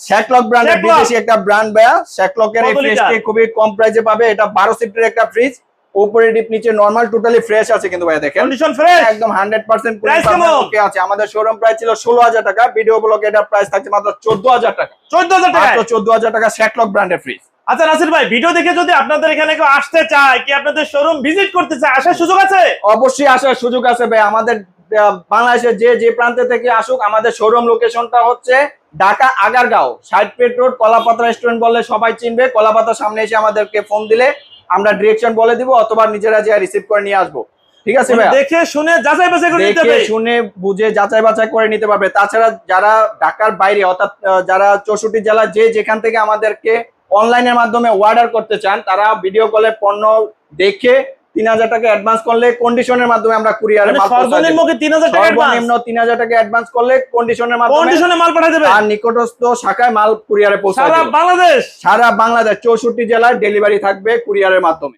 শ্যাকলক ব্র্যান্ডের বিদেশি একটা ব্র্যান্ড ভাইয়া। শ্যাকলকের এই ফ্রিজটি খুবই কম প্রাইসে পাবে। এটা বারো সিটের একটা ফ্রিজ উপরে ডিপ নিচে নর্মাল টোটালি ফ্রেশ আছে কিন্তু দেখেন। কন্ডিশন ফ্রেশ একদম হান্ড্রেড পার্সেন্ট Price কেমন? ওকে আছে। আমাদের শোরুম প্রাইস ছিল ষোলো হাজার টাকা। ভিডিও ব্লগে এটার প্রাইস থাকছে মাত্র চোদ্দ হাজার টাকা। চোদ্দ হাজার টাকা মাত্র চোদ্দ হাজার টাকা শ্যাকলক ব্র্যান্ডের ফ্রিজ আচ্ছা নাসির ভাই ভিডিও দেখে যদি আপনাদের এখানে কেউ আসতে চায় কি আপনাদের শোরুম ভিজিট করতে চায় আসার সুযোগ আছে? অবশ্যই আসার সুযোগ আছে ভাই আমাদের বাংলাদেশের যে যে প্রান্তে থেকে আসুক আমাদের শোরুম লোকেশনটা হচ্ছে ঢাকা আগারগাঁও সাইড পেট রোড কলাপাতা রেস্টুরেন্ট বললে সবাই চিনবে। কলাপাতার সামনে এসে আমাদেরকে ফোন দিলে আমরা ডিরেকশন বলে দিব অথবা নিজেরা যে রিসিভ করে নিয়ে আসব। ঠিক আছে ভাই দেখে শুনে যাচাই বাছাই করে নিতে হবে। শুনে বুঝে যাচাই বাছাই করে নিতে পারবে। তাছাড়া যারা ঢাকার বাইরে অর্থাৎ যারা চৌষট্টি জেলা যে যেখান থেকে আমাদেরকে অনলাইনের মাধ্যমে অর্ডার করতে চান তারা ভিডিও কলে পণ্য দেখে তিন হাজার টাকা অ্যাডভান্স করলে কন্ডিশনের মাধ্যমে আমরা কুরিয়ারে মানে মাল সর্বনিম্ন তিন হাজার টাকা সর্বনিম্ন তিন হাজার টাকা অ্যাডভান্স করলে কন্ডিশনের মাধ্যমে কন্ডিশনে মাল পাঠাই দেবে? আর নিকটস্থ শাখায় মাল কুরিয়ারে পৌঁছাবে সারা বাংলাদেশ? সারা বাংলাদেশ চৌষট্টি জেলায় ডেলিভারি থাকবে কুরিয়ারের মাধ্যমে।